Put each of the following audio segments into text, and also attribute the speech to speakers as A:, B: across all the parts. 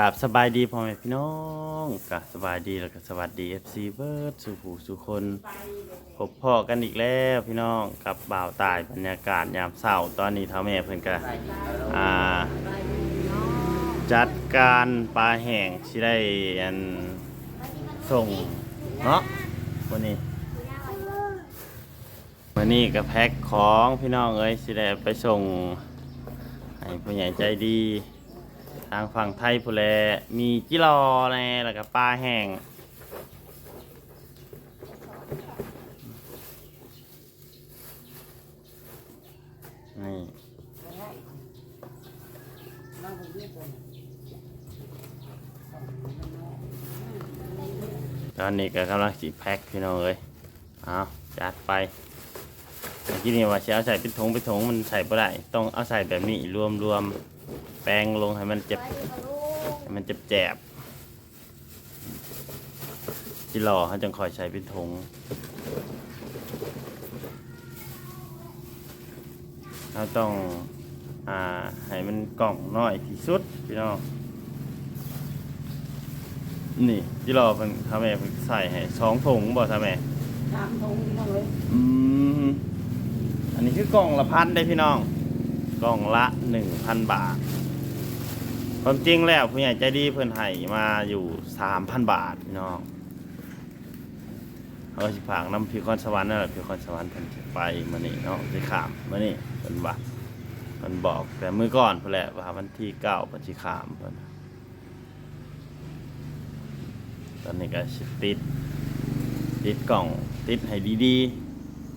A: กราบสบายดีพ่อแม่พี่น้องกราบสบายดีแล้วก็สวัสดี FC เบิร์ดสู่ผู้สู่คนพบพ่อกันอีกแล้วพี่น้องกับบ่าวตายบรรยากาศยามเช้าตอนนี้เท่าแม่เพิ่นก็อ่าจัดการปลาแห้งสิได้อันส่งเนาะวันนี้วันนี้ก็แพ็คของพี่น้องเอ้ยสิได้ไปส่งให้ผู้ใหญ่ใจดี ทางฝั่งไทยพูนแลมีจิรอแน่แล้วก็ปลาแห้งนี่ตอนนี้ก็กำลังสีแพ็คพี่น้องเอ้ยเอาจัดไปเมื่นี่ว่าจะเอาใส่เป็นถุงเป็นถุงมันใส่ไม่ได้ ต้องเอาใส่แบบนี้รวมรวม ปรงลงให้มันเจ็บให้มันเจ็บแจบๆที่รอเขาจังคอยใช้เป็นถุงเราต้องอ่าให้มันกล่องน้อยที่สุดพี่น้องนี่ที่รอเป็นทำแม่เพิ่นใส่ให้สองถุงบ่ทำแม่
B: สามทงพี่น้องเลย
A: อืมอันนี้คือกล่องละพันได้พี่น้อง กล่องละหนึ่งพันบาท ความจริงแล้วผู้ใหญ่ใจดีเพิ่นให้มาอยู่สามพันบาทพี่น้องเขาสิผางน้ำพิคอนสวรรค์นั่นแหละพิคอนสวรรค์เพิ่นสิไปมานี่เนาะสิขามมานี่เพิ่นว่าเพิ่นบอกแต่มือก่อนเพิ่นแหละว่าวันที่เก้าเพิ่นสิขามเพิ่นตอนนี้ก็สิติดติดกล่องติดให้ดี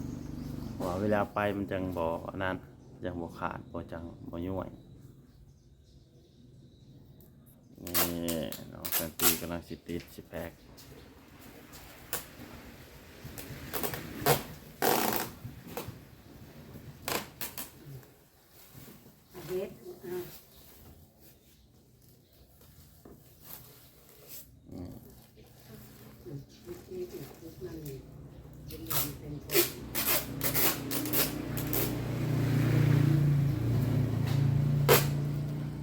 A: ๆว่าเวลาไปมันจังบ่อันนั้นจังบ่ขาดบ่จังบ่ย่วย นี่น้องสันติกำลังสิติดสิแพ็ก
B: เฮ็ดอ่าที่ติดคุกนั่นนี่เป็นอย่างเป็นคน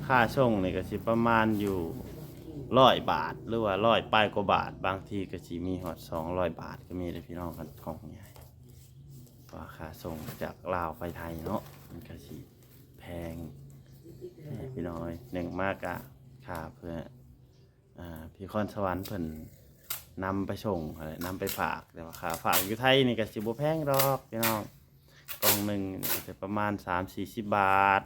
A: ค่าช่งนี่ก็สิประมาณอยู่ร้อยบาท หรือว่าร้อยปลายกว่าบาท บางทีก็สิมีหอดสองร้อยบาทก็มีเลยพี่น้องกันของใหญ่เพราะว่าค่าส่งจากลาวไปไทยเนาะมันก็สิแพงพี่น้อยหนึ่งมากอะค่าเพื่ออ่พี่คอนสวรรค์เพิ่นนำไปส่งอะไรนำไปฝากแต่ว่าค่าฝากอยู่ไทยนี่ก็สิบ่แพงดอกพี่น้องกล่องหนึ่งจะประมาณสามสี่สิบบาท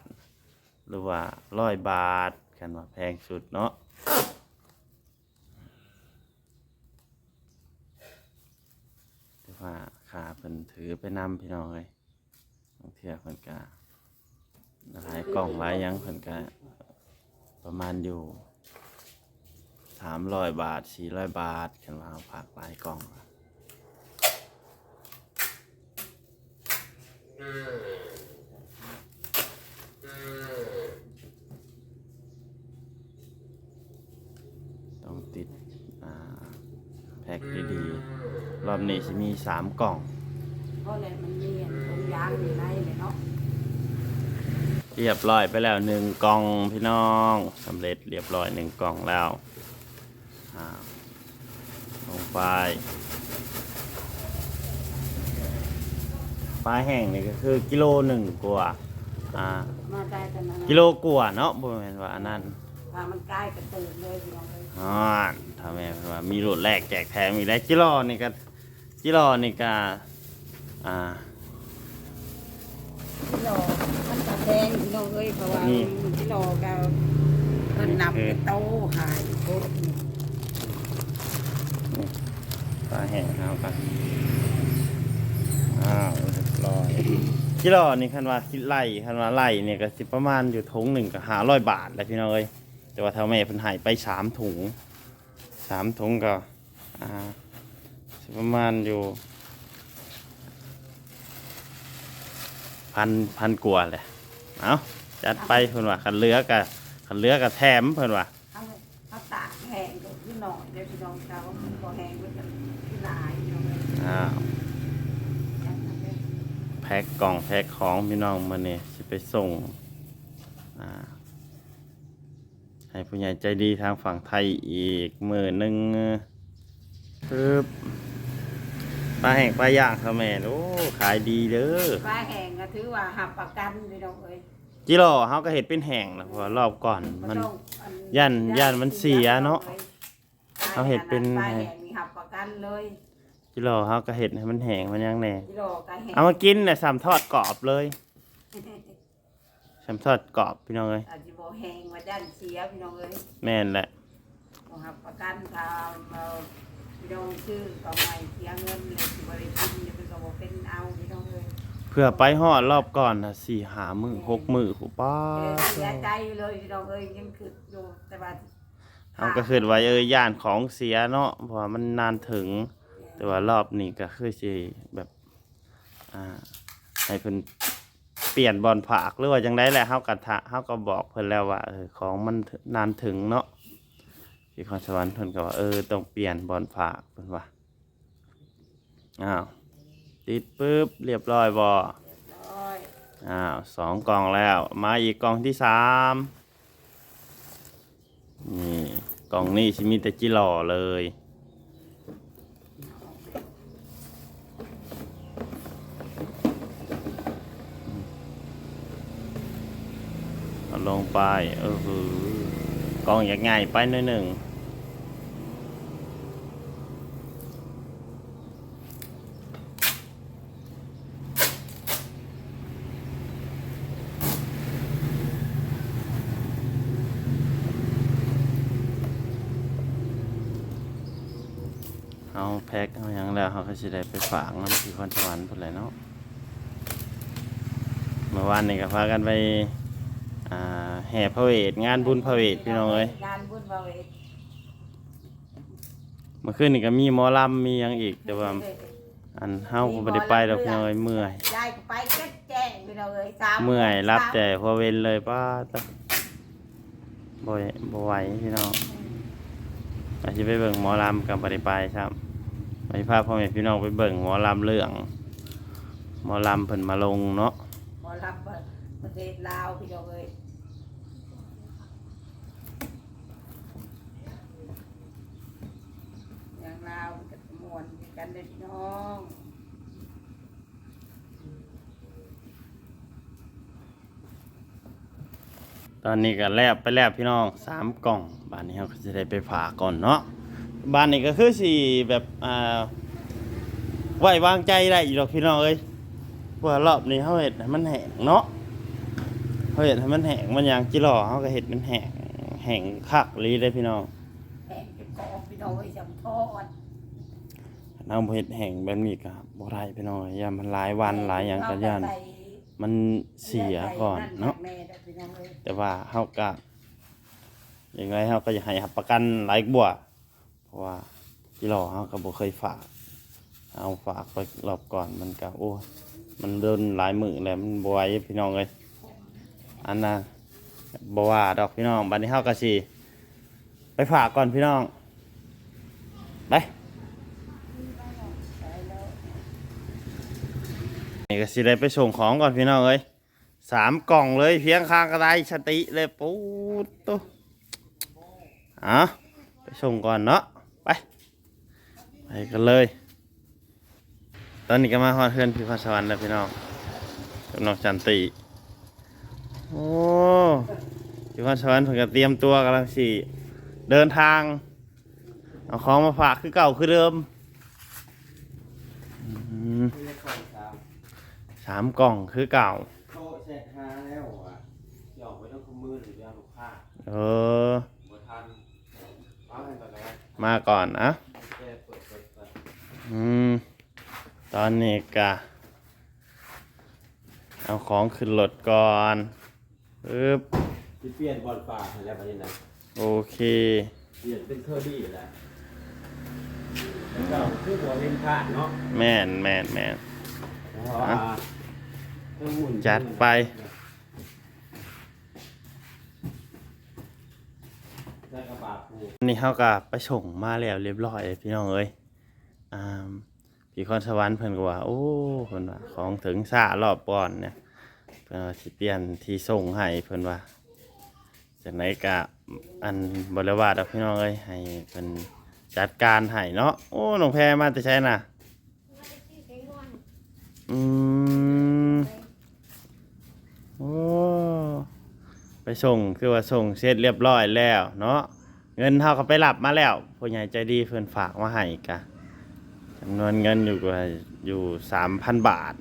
A: หรือว่าร้อยบาทกันว่าแพงสุดเนาะแต่ว่าค่าเพิ่นถือไปนำพี่น้องเลยบางเทื่อเพิ่นก็หลายกล่องหลายยังเพิ่นก็ประมาณอยู่สามร้อยบาทสี่ร้อยบาทกันว่าเอาผักหลายกล่องต้องติดอ่าแพ็ค ดีๆรอบนี้จะมีสามกล่อง
B: เพราะอะไรมันเรียนตรงยางอยู่ในเลยเนาะ
A: เรียบร้อยไปแล้วหนึ่งกล่องพี่น้องสำเร็จเรียบร้อยหนึ่งกล่องแล้วอ่าลงไปปลาแห้งนี่ก็คือกิโลหนึ่งกว่าอ่า
B: มาได้แต่นั้น
A: กิโลกว่าเนาะบ่แม่นว่าอันนั้น
B: พามันใกล้กระตือเลยพี่น้อง เลย
A: อ่าถ้าแม่นว่ามีโหลดแรกแจกแถมอีกแล้วกิโลนี่ก็กิโลนี่ก็อ่า
B: ที่รอมันตะแดงพี่น้องเลยเพราะว่า
A: นี่
B: ที่รอก็เพิ่นนำไปโตขายโคตร
A: ปลาแห้งเอากันอ้าวเรียบร้อยกิโลนี่คันว่าคิดไล่คันว่าไล่เนี่ยก็สิประมาณอยู่ถุงหนึ่งก็หาร้อยบาทแหล้วพี่น้องเอ้ย แต่ว่าเท่าแม่เพิ่นใหายไปสามถุงสามถุงก็อ่าสิประมาณอยู่พันพันกว่าเลยเอาจัดไปเพิ่นว่าคันเหลือกะคันเหลือกะแถมเพิ่นว่า
B: ถ้าถ้าตากแห้งก็คือหน่อยเลยพี่น้องเจ้ามันก็แห้งมันจะที่หลายพี่น้องเลย
A: อ้าว
B: จัดมาเลย
A: แพ็คกล่องแพ็คของพี่น้องมาเนี่ยสิไปส่งอ่า ให้ผู้ใหญ่ใจดีทางฝั่งไทยอีกมือหนึ่งปึ๊บปลาแห้งปลาย่างครับแม่โอ้ขายดีเด้อ
B: ปลาแห้งก็ถือว่าหับประกันพี่น้องเอ้ย
A: จิโร่เฮาก็เห็ดเป็นแห้งนะเพราะว่ารอบก่อนมัน
B: ต้องอั
A: ย่านย่านมันเสียเนาะเอาเห็ดเป็น
B: ปลาแห้งนี่หับประกันเลย
A: จิโร่เฮาก็เห็ดให้มันแห้งมันยังแน่
B: กิโลก็แห้ง
A: เอามากินน่ะสามทอดกรอบเลย สามทอดกรอบพี่น้องเอ้ย
B: อาจจะบ่แห้งว่าด้านเสียพี่น้องเอ้ย
A: แม่นแหละ
B: ต้องหับประกันทางเราพี่น้องซื้อก็ไม่เสียเงินเลยสิบ่ได้กินเดี๋ยวมันก็บ่เป็นเอาพี่น้องเอ้ย
A: เพื่อไปฮอดรอบก่อนน่ะสี่หามือหกมือหูป้า
B: เออเสียใจเลยพี่น้องเอ้ยยังคืออยู่แต่ว่า
A: เขาก็คิดไว้เอ้ยย่านของเสียเนาะเพราะว่ามันนานถึง แต่ว่ารอบนี้ก็คือสิแบบอ่าให้เพิ่น เปลี่ยนบอลผากหรือว่าจังไดแหละเฮาก็ทะเฮาก็บอกเพิ่นแล้วว่าเออของมันนานถึงเนาะที่คอนสวรรค์เพิ่นก็ว่าเออต้องเปลี่ยนบอลผากเพิ่นว่าอ้าวติดปึ๊บเรียบร้อยบ่
B: ร้อย
A: อ้าวสองกล่องแล้ว มาอีกกล่องที่สามนี่กล่องนี้สิมีแต่จิหล่อเลย เอา ลงไปเออหือกองอย่างไงไปน่อยหนึ่งเอาแพ็คเอาอย่างแล้วเขาก็จะได้ไปฝากน้ำที่คอนสวรรค์พุ่นแหละเนาะเมื่อวานนี่ก็พากันไป อ่าแห่พระเวทงานบุญพระเวทพี่น้องเอ้ย
B: งานบุญพระเวท
A: เมื่อคืนนี่ก็มีหมอลำมีหยังอีกแต่ว่าอันเฮาก็บ่ได้ไปดอกพี่น้องเอ้ยเมื่อย
B: ยายก็ไปแจ้งแจ้งพี่น้องเอ้ยสาม
A: เมื่อยรับ
B: สาม
A: แต่พอเวนเลยป้าตะบ่อยบ่ไหวพี่น้องอาจจะไปเบิ่งหมอลำกับบ่ได้ไปครับไปพาพ่อแม่พี่น้องไปเบิ่งหมอลำเรื่องหมอลำเพิ่นมาลงเนาะ
B: หมอรับประเทศลาวพี่น้องเอ้ยอย่างลาวกับมวน กันเลยพี่น้อง
A: ตอนนี้ก็แลบไปแล้วพี่น้องสามกล่องบ้านนี้เราก็จะได้ไปผ่าก่อนเนาะบ้านนี้ก็คือสี่แบบอ่าไว้วางใจได้อยู่ดอกพี่น้องเอ้ยว่ารอบนี้เขาเห็ดให้มันแห้งเนาะเขาเห็ดให้มันแห้งมันอย่างจิหล่อเขาก็เห็ดมันแห้งแห้งคักลีได้พี่น้อง
B: แห่งเป็นกองพี่น้องเอ้ยจำทอด
A: เอาเห็ดแห้งแบบนี้ก็บ่ได้พี่น้องอย่ามันหลายวันหลายอย่างกันย่าน
B: เอไปใส่
A: มันเสียก่อนเนาะ
B: แม่ได้พี่น้องเอ้ย
A: แต่ว่าเฮาก็อย่างไรเฮาก็จะให้ประกันหลายกว่าเพราะว่าที่เราเฮาก็บ่เคยฝากเอาฝากไปรอบก่อนมันก็โอ้ยมันเดินหลายมือแล้วมันบ่ไหวพี่น้องเลยอันน่ะบ่ว่าดอกพี่น้องบัดนี้เฮาก็สิไปฝากก่อนพี่น้องไป
B: ใส่แล้ว
A: นี่ก็สิได้ไปส่งของก่อนพี่น้องเอ้ยสามกล่องเลยเพียงข้างกระไดสติเลยปู๊ดตุ๊อะไปส่งก่อนเนาะไปไปกันเลย ตอนนี้ก็มาฮอดเพื่อนพี่พรสวรรค์แล้วพี่น้องกับน้องจันติโอ้พี่พรสวรรค์เพิ่งก็เตรียมตัวกำลังสี่เดินทางเอาของมาฝากคือเก่าคือเดิมอืม สามกล่องคือเก่า
C: โต๊ะเสร็จหาแล้วอะหยอกไปต้องคุมมือหรือยาลูกค้า
A: เออ
C: บ่ทันเอาให้ก่อนนะ
A: มาก่อนนะ
C: แกเปิดเปิดเปิด
A: อืม ตอนนี้กะ เอาของขึ้นรถก่อนปึ๊บ
C: ที่เปลี่ยนบอลป่าให้แล้วบัดนี้นะ
A: โอเค
C: เปลี่ยนเป็นเคอร์บี้แหละแล้วก็คือหัวเล่นพลาดเนาะ
A: แม่นแม่นแม่น จัดไป
C: วั
A: นนี้เขาก็ไปส่งมาแล้วเรียบร้อยเลยพี่น้องเอ้ยอ่าพี่คอนสวรรค์เพิ่นก็ว่า โอ้เพิ่นว่าของถึงซารอบก่อนเนี่ยเพิ่นว่าสิเปลี่ยนที่ส่งให้เพิ่นว่าจากไหนก็อันบริวารดอกพี่น้องเอ้ยให้เป็นจัดการให้เนาะโอ้น้องแพรมาแต่ใช่น่ะ อืมโอ้ไปส่งคือว่าส่งเสร็จเรียบร้อยแล้ว เนาะเงินเฮาก็ไปรับมาแล้วผู้ใหญ่ใจดีเพิ่นฝากมาให้กะจำนวนเงินอยู่กว่าอยู่สามพันบาท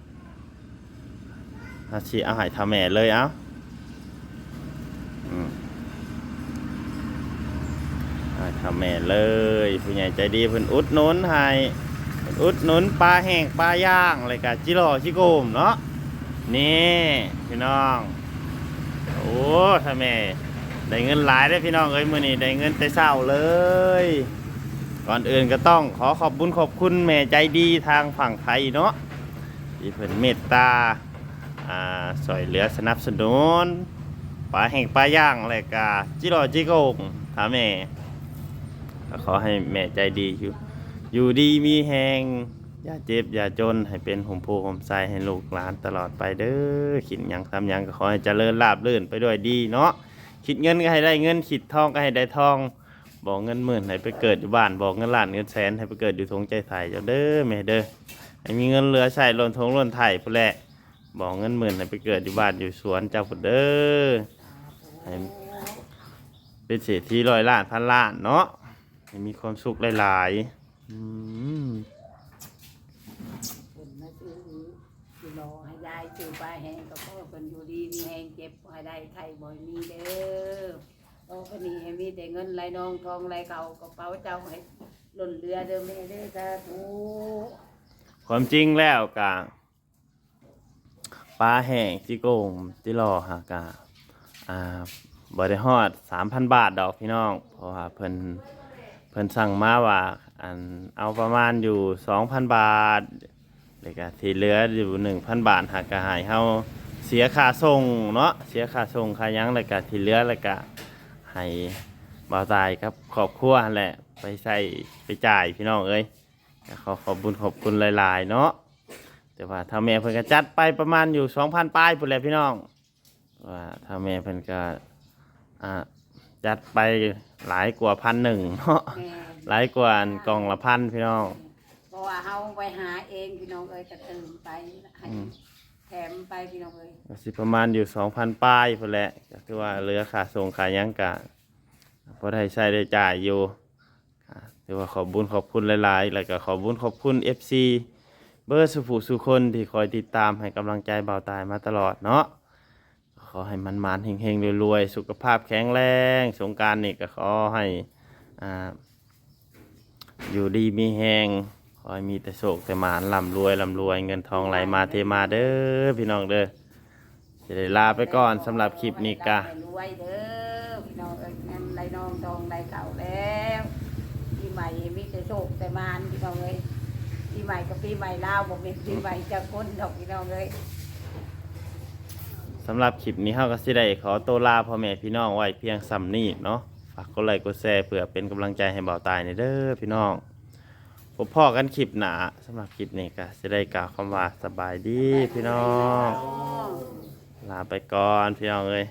A: อาชีเอาให้ทำแม่เลยเอ้าอืมอ่าทำแม่เลยผู้ใหญ่ใจดีเพิ่นอุดหนุนให้ อุดหนุนปลาแห้งปลาย่างอะไรกะจิโร่ชิโกมเนาะนี่พี่น้อง โอ้ถ้าแม่ได้เงินหลายได้พี่น้องเอ้ยมือนี้ได้เงินแต่เช้าเลย ก่อนอื่นก็ต้องขอขอบบุญขอบคุณแม่ใจดีทางฝั่งไทยเนาะที่เพิ่นเมตตาอ่าสอยเหลือสนับสนุนปลาแห้งปลาย่างอะไรกะจิโร่จิโกมถ้าแม่ขอให้แม่ใจดีอยู่ อยู่ดีมีแหงอย่าเจ็บ อย่าจน ให้เป็นหมโพหมไซให้ลูกหลานตลอดไปเด้อขิดยังทำยังก็ขอให้เจริญลาบลื่นไปด้วยดีเนาะคิดเงินก็ให้ได้เงินคิดทองก็ให้ได้ทอง บอกเงินหมื่นให้ไปเกิดอยู่บ้าน บอกเงินล้านเงินแสนให้ไปเกิดอยู่ทงใจไทยเจ้าเด้อแม่เด้อให้มีเงินเหลือใช้ล้นทงล้นไทยพุ่นแหละบอกเงินหมื่นให้ไปเกิดอยู่บ้านอยู่สวนเจ้าพุ่นเด้อให้เป็นเศรษฐีร้อยล้านพันล้านเนาะให้มีความสุขหลายๆ อืม
B: เพิ่นมาซื้อสิรอให้ยายซื้อปลาแห้งก็เพราะว่าเพิ่นอยู่ดีมีแห้งเจ็บบ่ให้ได้ไข้บ่ให้มีเด้อโอ้คนนี้ให้มีแต่เงินไหลนองทองไหลเขากระเป๋าเจ้าให้หล่นเรือเด้อแม่เด้อสาธุ
A: ความจริงแล้วกะปลาแห้งจิโกงจิรอฮากะอ่าบริฮอดสามพันบาทดอกพี่น้อง เพราะว่าเพิ่นเพิ่นสั่งมาว่า อันเอาประมาณอยู่สองพันบาทเลยกะที่เหลืออยู่หนึ่งพันบาทหากกะหายเฮาเสียค่าส่งเนาะเสียค่าส่งค่ายังเลยกะที่เหลือเลยกะให้บ่าวตายครับครอบครัวแหละไปใส่ไปจ่ายพี่น้องเอ้ยขอขอบุญขอบคุณหลาย ๆ เนาะแต่ว่าถ้าแม่เพิ่นก็จัดไปประมาณอยู่สองพันป้ายพุ่นแหละพี่น้องว่าถ้าแม่เพิ่นก็อ่า จัดไปหลายกว่าพันหนึ่งเนาะ
B: แม่
A: หลายกว่าอันกล่องละพันพี่น้อง
B: เพราะว่าเฮาไปหาเองพี่น้องเอ้ยก็ตื่นไปให้
A: อืม
B: แถมไปพี่น้องเอ้ย
A: ก็สิประมาณอยู่สองพันป้ายพุ่นแหละก็คือว่าเหลือค่าส่งค่าหยังกะพอได้ใช้ได้จ่ายอยู่อ่าถือว่าขอบบุญขอบคุณหลายๆ แล้วก็ขอบบุญขอบคุณ FC เบอร์สุผู้สุคนที่คอยติดตามให้กำลังใจเบาตายมาตลอดเนาะ ขอให้มันมานเฮงๆรวยๆ สุขภาพแข็งแรง สงการนี่ก็ขอให้อ่าอยู่ดีมีแหงขอให้มีแต่โศกแต่หมานร่ำรวยร่ำรวยเงินทองไหลมาเทมาเด้อพี่น้องเด้อจะได้ลาไปก่อนสำหรับคลิปนี้กะ
B: รวยเด้อพี่น้องเอ้ยเงินไหลนองทองไหลเก่าแล้วปีใหม่มีแต่โชคแต่มานพี่น้องเอ้ยปีใหม่กับปีใหม่ลาวบ่เป็นปีใหม่จะคนดอกพี่น้องเอ้ยำ
A: หรับคลิปนี้เฮาก็สิได้ขอตัวลาพ่อแม่พี่น้องไว้เพียงซ้ำนี้เนาะฝากกดไลค์กดแชร์เพื่อเป็นกำลังใจให้เบาตายในเด้อพี่น้องพบพ่อกันคลิปหนาสำหรับคลิปนี้ก็สิได้กล่าวคำว่าสบายดีพี่น้อง ลาไปก่อนพี่น้องเอ้ย